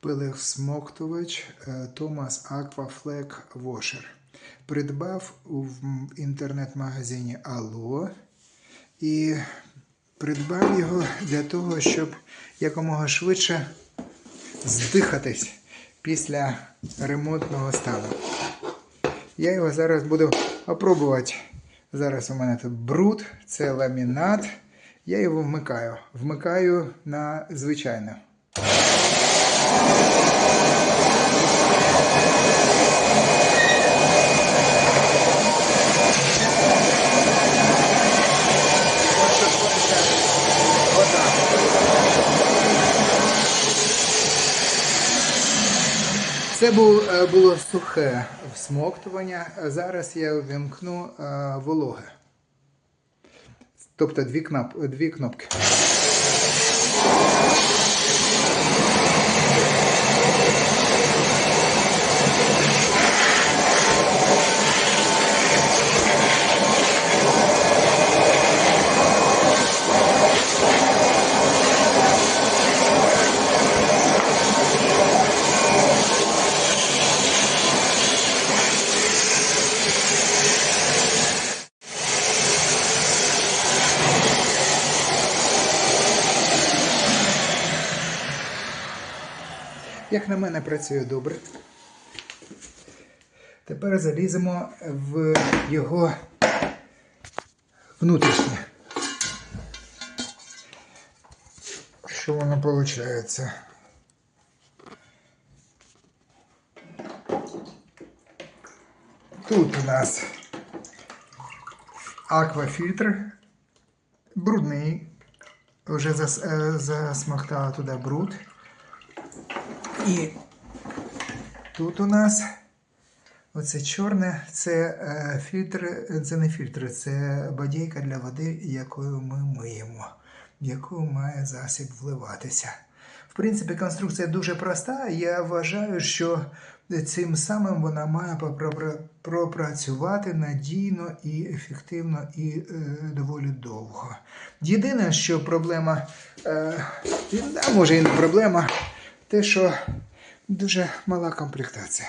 пилосмоктувач е, Thomas Aqua Flag Washer. Придбав в інтернет-магазині Allo і придбав його для того, щоб якомога швидше здихатись після ремонтного стану. Я його зараз буду опробувати. Зараз у мене тут бруд, це ламінат. Я його вмикаю. Вмикаю на звичайне. Це е, було сухе всмоктування. Зараз я увімкну е, вологе. Тобто дві кнопки. Як на мене, працює добре. Тепер заліземо в його внутрішнє. Що воно виходить? Тут у нас аквафільтр брудний. Вже е, засмоктала туди бруд. І тут у нас оце чорне, це е, фільтр, це не фільтр, це бодійка для води, якою ми миємо, в яку має засіб вливатися. В принципі, конструкція дуже проста. Я вважаю, що цим самим вона має пропрацювати надійно і ефективно і е, доволі довго. Єдине, що проблема, е, а може і не проблема, те, що дуже мала комплектація.